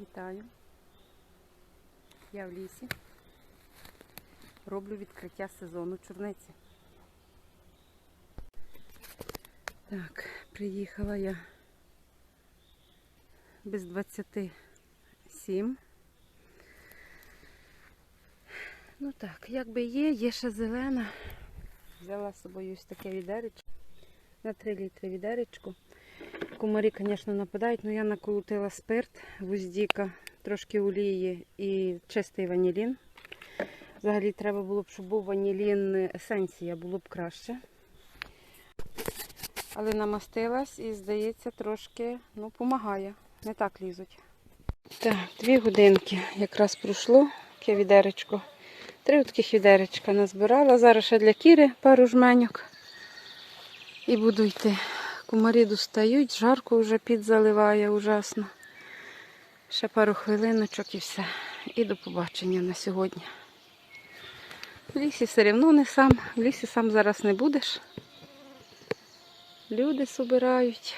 Вітаю. Я в лісі. Роблю відкриття сезону чорниці. Так, приїхала я без 27. Ну так, якби є, є ще зелена. Взяла з собою ось таке відеречко. На 3 літри відеречко. Комарі, звісно, нападають, але я наколотила спирт, гвоздіка, трошки олії і чистий ванілін. Взагалі треба було б, щоб був ванілін есенція, було б краще. Але намастилась і, здається, трошки ну, помагає. Не так лізуть. Так, дві годинки якраз пройшло, таке відеречко. Три таких відеречка назбирала. Зараз ще для кіри пару жменьок. І буду йти. Комарі достають, жарко вже під заливає ужасно. Ще пару хвилиночок і все. І до побачення на сьогодні. В лісі все одно не сам. В лісі сам зараз не будеш. Люди собирають,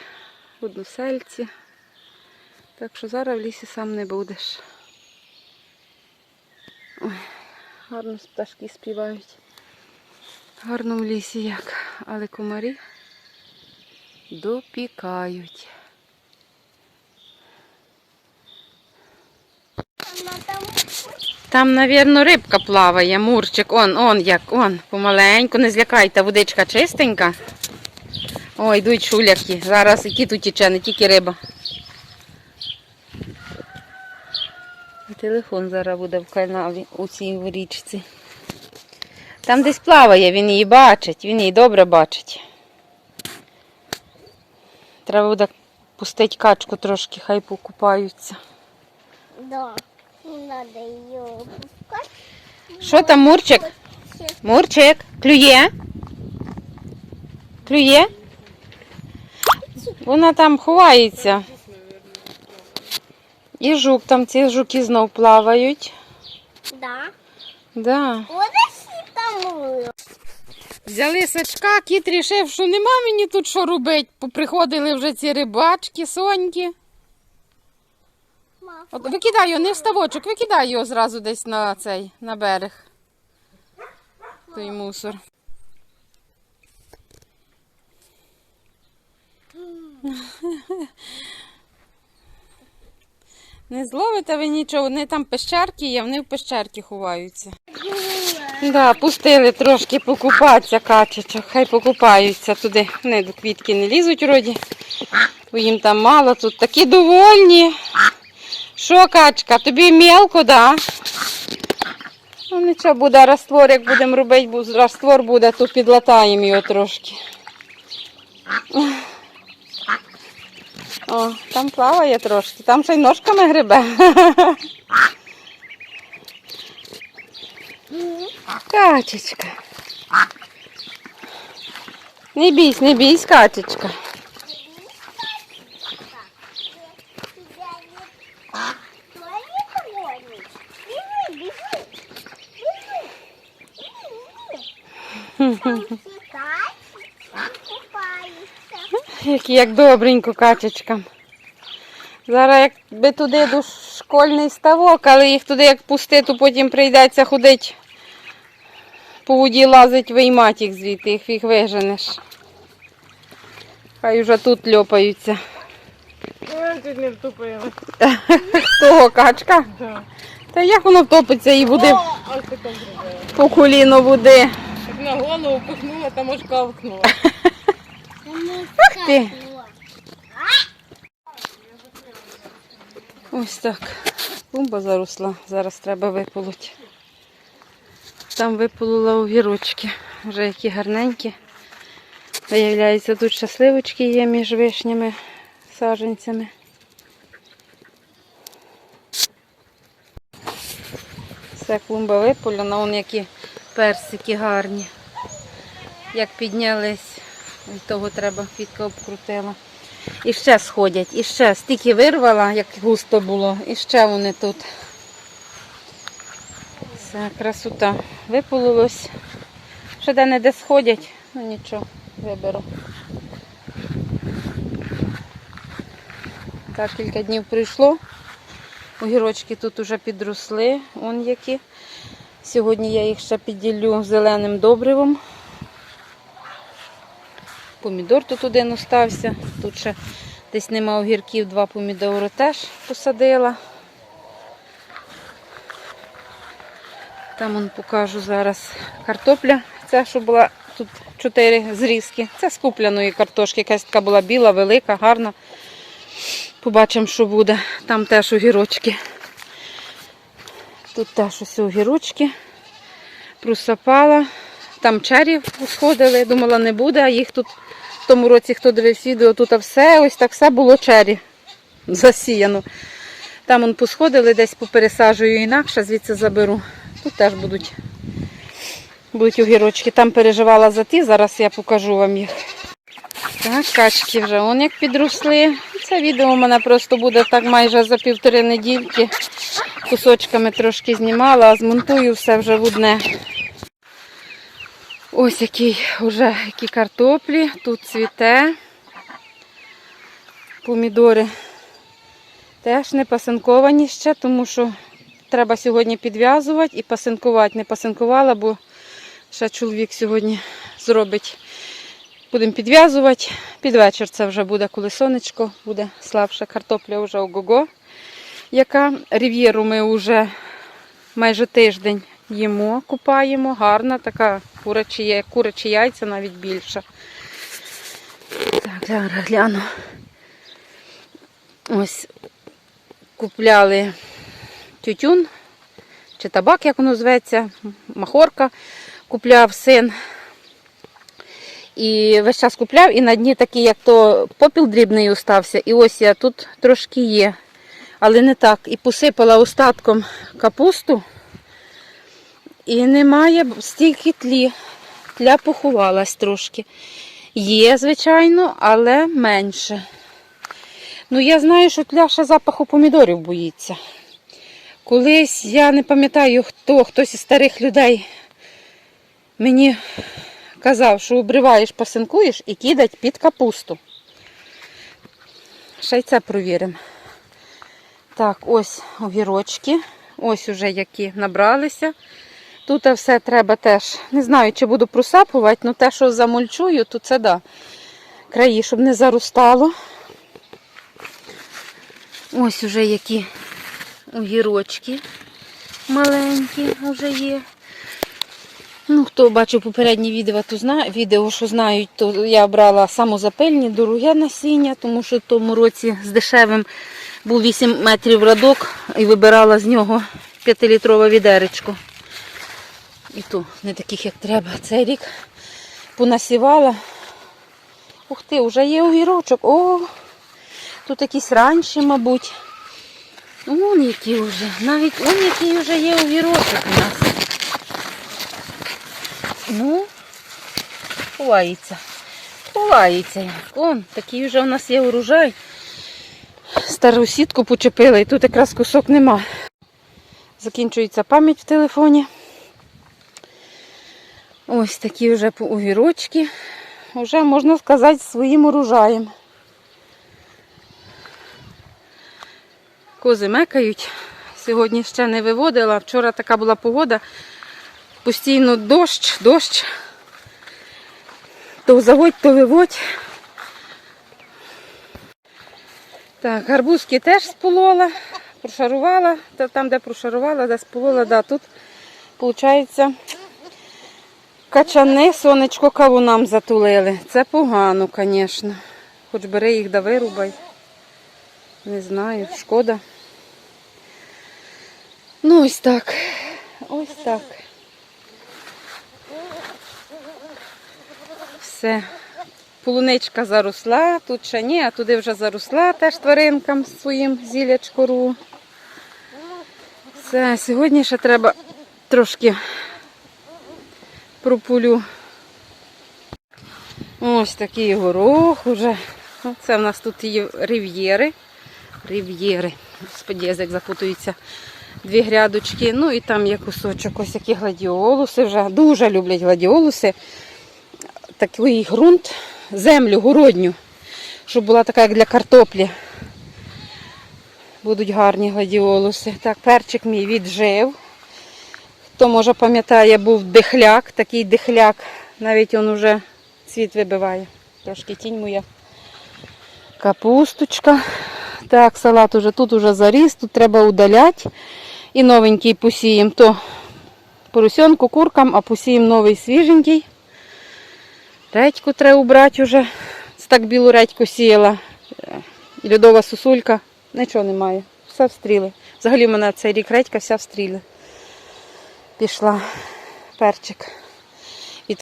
односельці. Так що зараз в лісі сам не будеш. Ой, гарно пташки співають. Гарно в лісі як, але комарі допікають. Там навірно, рибка плаває, мурчик. Он, он, як, он, помаленьку, не злякайте, водичка чистенька. Ой, йдуть шуляки. Зараз і кіт утіче, не тільки риба. Телефон зараз буде в каналі у цій річці. Там десь плаває, він її бачить, він її добре бачить. Треба буде пустити качку трошки, хай покупаються. да. Не надо ее пускать. Що там, Мурчик? Мурчик, клює? Клює? Вона там ховається. І жук, там ці жуки знов плавають. Да. Да. Взяли сачка, кіт рішив, що нема мені тут що робити. Поприходили вже ці рибачки, соньки. От викидай його, не в ставочок, викидай його зразу десь на цей, на берег. Той мусор. Не зловите ви нічого, вони там пещерки є, вони в пещерки ховаються. Да, пустили трошки покупатися качечок, хай покупаються туди. Вони до квітки не лізуть вроді, бо їм там мало, тут такі довольні. Що, качка, тобі мелко, да? Ну нічого буде раствор, як будемо робити, бо раствор буде, то підлатаємо його трошки. О, там плаває трошки, там ще й ножками грибе. Качечка. Не бійсь, не бійсь, качечка. Як, як добренько качечкам. Зараз якби туди до школьний ставок, але їх туди як пусти, то потім прийдеться ходити по воді лазить, виймати їх звідти, їх їх виженеш. Хай вже тут льопаються. Чуть не втупила. Того качка. Да. Та як воно втопиться і буде О, по коліно води. Так на голову пихнула, там аж ковкнула. Ах ти. Ось так. Клумба заросла. Зараз треба виполоти. Там виполола огірочки. Вже які гарненькі. Виявляється, тут щасливочки є між вишнями саджанцями. Все, клумба виполена, вон які персики гарні. Як піднялись, того треба квітка обкрутила. І ще сходять, і ще стільки вирвала, як густо було, і ще вони тут. Все, красота. Випололось. Ще де не де сходять, ну нічого, виберу. Так, кілька днів пройшло. Огірочки тут уже підросли, он які. Сьогодні я їх ще підділю зеленим добривом. Помідор тут один остався. Тут ще десь нема огірків, два помідори теж посадила. Там он покажу зараз картопля. Це, що була тут чотири зрізки. Це з купляної картошки. Якась така була біла, велика, гарна. Побачимо, що буде. Там теж огірочки. Тут теж ось огірочки. Просапала. Там чері сходили, думала, не буде, а їх тут в тому році, хто дивився відео, тут все, ось так все було чері засіяно. Там он посходили, десь попересаджую інакше, звідси заберу. Тут теж будуть, будуть огірочки. Там переживала за ті, зараз я покажу вам їх. Так, качки вже он як підросли. Це відео у мене просто буде так майже за півтори недільки. Кусочками трошки знімала, а змонтую все вже в одне. Ось який вже які картоплі, тут цвіте. Помідори теж не пасинковані ще, тому що треба сьогодні підв'язувати і пасинкувати. Не пасинкувала, бо ще чоловік сьогодні зробить. Будемо підв'язувати. Під вечір це вже буде, коли сонечко буде слабше. Картопля вже ого-го. Яка рів'єру ми вже майже тиждень їмо, купаємо. Гарна, така курячі, курячі яйця навіть більше. Так, зараз гляну. Ось купляли тютюн чи табак, як воно зветься, махорка. Купляв син. І весь час купляв, і на дні такий, як то попіл дрібний остався. І ось я тут трошки є. Але не так. І посипала остатком капусту. І немає стільки тлі. Тля поховалась трошки. Є, звичайно, але менше. Ну, я знаю, що тля ще запаху помідорів боїться. Колись я не пам'ятаю, хто, хтось із старих людей мені казав, що обриваєш, пасинкуєш і кидать під капусту. Ще й це провіримо. Так, ось огірочки. Ось уже які набралися. Тут все треба теж. Не знаю, чи буду просапувати, але те, що замульчую, то це да. Краї, щоб не заростало. Ось уже які огірочки маленькі вже є. Ну, хто бачив попередні відео, то знає, відео, що знають, то я брала самозапильні, дороге насіння, тому що в тому році з дешевим був 8 метрів радок і вибирала з нього 5-літрове відеречко. І то не таких, як треба. Цей рік понасівала. Ух ти, вже є огірочок. О, тут якісь ранші, мабуть. Вон які вже. Навіть он який вже є огірочок у нас. Ну, ховається. Ховається. Он, такий вже у нас є урожай. Стару сітку почепили і тут якраз кусок нема. Закінчується пам'ять в телефоні. Ось такі вже огірочки. Вже, можна сказати, своїм урожаєм. Кози мекають. Сьогодні ще не виводила. Вчора така була погода. Постійно дощ, дощ. То заводь, то виводь. Так, гарбузки теж сполола, прошарувала, та там, де прошарувала, де сполола, да, тут, виходить, качани сонечко кавунам затулили. Це погано, звісно. Хоч бери їх да вирубай. Не знаю, шкода. Ну, ось так. Ось так. Все. Полуничка заросла, тут ще ні, а туди вже заросла теж тваринкам своїм зілячкору. Все, сьогодні ще треба трошки пропулю. Ось такий горох уже. Це в нас тут є рив'єри. Рив'єри. Господи, язик запутується. Дві грядочки. Ну і там є кусочок, ось які гладіолуси вже. Дуже люблять гладіолуси. Такий ґрунт, землю городню, щоб була така, як для картоплі. будуть гарні гладіолуси. Так, перчик мій віджив. Хто може пам'ятає, був дихляк, такий дихляк. Навіть він уже цвіт вибиває. Трошки тінь моя. Капусточка. Так, салат уже тут уже заріс, тут треба удаляти. І новенький посіємо. То поросенку, куркам, а посіємо новий свіженький. Редьку треба убрати вже. Це так білу редьку сіяла. Е, І льодова сосулька. Нічого немає. Все встріли. Взагалі в мене цей рік редька вся встріли. Пішла перчик. І...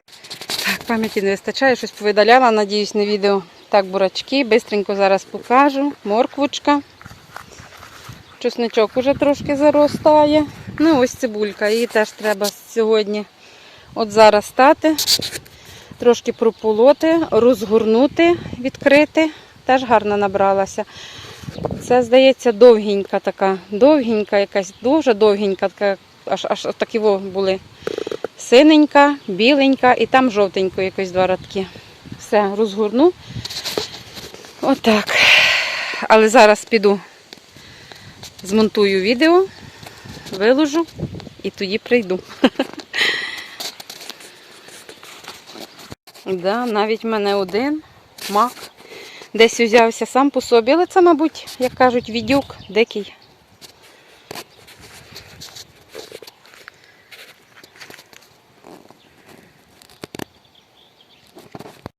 Так, пам'яті не вистачає, щось повидаляла, надіюсь, на відео. Так, бурачки, бистренько зараз покажу. Морквочка. Чесничок уже трошки заростає. Ну, ось цибулька. Її теж треба сьогодні. От зараз стати, трошки прополоти, розгорнути, відкрити. Теж гарно набралася. Це, здається, довгенька така, довгенька, якась дуже довгенька, така, аж аж такі були. Синенька, біленька і там жовтенько якось два радки. Все, розгорну. Отак. Але зараз піду, змонтую відео, виложу і тоді прийду. Да, навіть в мене один мак десь узявся сам по собі, але це, мабуть, як кажуть, відюк дикий.